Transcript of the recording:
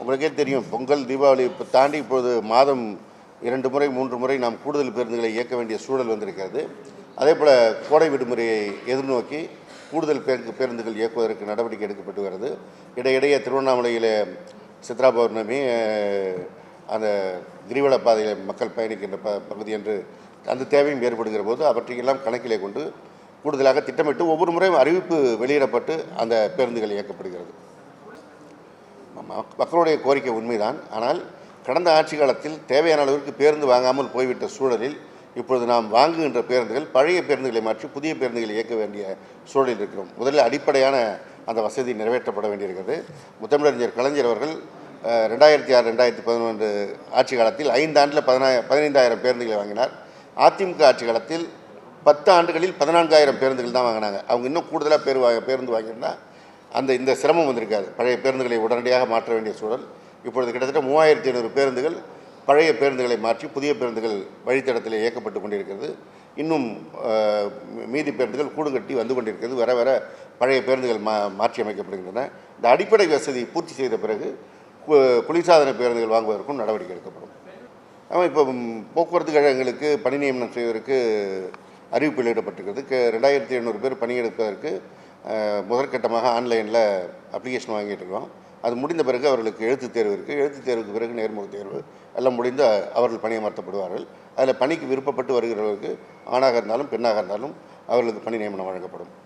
உங்களுக்கே தெரியும் பொங்கல் தீபாவளி இப்போ தாண்டி இப்போது மாதம் இரண்டு முறை மூன்று முறை நாம் கூடுதல் பேருந்துகளை இயக்க வேண்டிய சூழல் வந்திருக்கிறது. அதே போல் கோடை விடுமுறையை எதிர்நோக்கி கூடுதல் பேருந்து பேருந்துகள் இயக்குவதற்கு நடவடிக்கை எடுக்கப்பட்டு வருது இடையிடையே திருவண்ணாமலையில் சித்ரா பௌர்ணமி அந்த கிரிவல பாதையில் மக்கள் பயணிக்கின்ற ப பகுதி என்று அந்த தேவையும் ஏற்படுகிற போது அவற்றையெல்லாம் கணக்கிலே கொண்டு கூடுதலாக திட்டமிட்டு ஒவ்வொரு முறையும் அறிவிப்பு வெளியிடப்பட்டு அந்த பேருந்துகள் இயக்கப்படுகிறது. மக்களுடைய கோரிக்கை உண்மைதான். ஆனால் கடந்த ஆட்சி காலத்தில் தேவையான அளவிற்கு பேருந்து வாங்காமல் போய்விட்ட சூழலில் இப்பொழுது நாம் வாங்குகின்ற பேருந்துகள் பழைய பேருந்துகளை மாற்றி புதிய பேருந்துகளை இயக்க வேண்டிய சூழலில் இருக்கிறோம். முதலில் அடிப்படையான அந்த வசதி நிறைவேற்றப்பட வேண்டியிருக்கிறது. முத்தமிழறிஞர் கலைஞர் அவர்கள் ரெண்டாயிரத்தி ஆறு ரெண்டாயிரத்தி பதினொன்று ஆட்சி காலத்தில் ஐந்து ஆண்டில் பதினாய பதினைந்தாயிரம் பேருந்துகளை வாங்கினார். அதிமுக ஆட்சி காலத்தில் பத்து ஆண்டுகளில் பதினான்காயிரம் பேருந்துகள் தான் வாங்கினாங்க. அவங்க இன்னும் கூடுதலாக பேர் வா பேருந்து வாங்கியிருந்தால் அந்த இந்த சிரமம் வந்திருக்காது. பழைய பேருந்துகளை உடனடியாக மாற்ற வேண்டிய சூழல். இப்பொழுது கிட்டத்தட்ட மூவாயிரத்தி ஐநூறு பேருந்துகள் பழைய பேருந்துகளை மாற்றி புதிய பேருந்துகள் வழித்தடத்தில் இயக்கப்பட்டு கொண்டிருக்கிறது. இன்னும் மீதி பேருந்துகள் கூடுங்கட்டி வந்து கொண்டிருக்கிறது. வர வர பழைய பேருந்துகள் மா மாற்றி அமைக்கப்படுகின்றன இந்த அடிப்படை வசதி பூர்த்தி செய்த பிறகு குளிர்சாதன பேருந்துகள் வாங்குவதற்கும் நடவடிக்கை எடுக்கப்படும். ஆமாம் இப்போ போக்குவரத்து கழகங்களுக்கு பணி நியமனம் செய்வதற்கு அறிவிப்பு வெளியிடப்பட்டிருக்கிறது. ரெண்டாயிரத்தி எழுநூறு பேர் பணியெடுப்பதற்கு முதற்கட்டமாக ஆன்லைனில் அப்ளிகேஷன் வாங்கிட்டு இருக்கோம் அது முடிந்த பிறகு அவர்களுக்கு எழுத்துத் தேர்வு இருக்குது எழுத்துத் தேர்வுக்கு பிறகு நேர்முக தேர்வு எல்லாம் முடிந்து அவர்கள் பணியமர்த்தப்படுவார்கள். அதில் பணிக்கு விருப்பப்பட்டு வருகிறவர்களுக்கு ஆணாக இருந்தாலும் பெண்ணாக இருந்தாலும் அவர்களுக்கு பணி நியமனம் வழங்கப்படும்.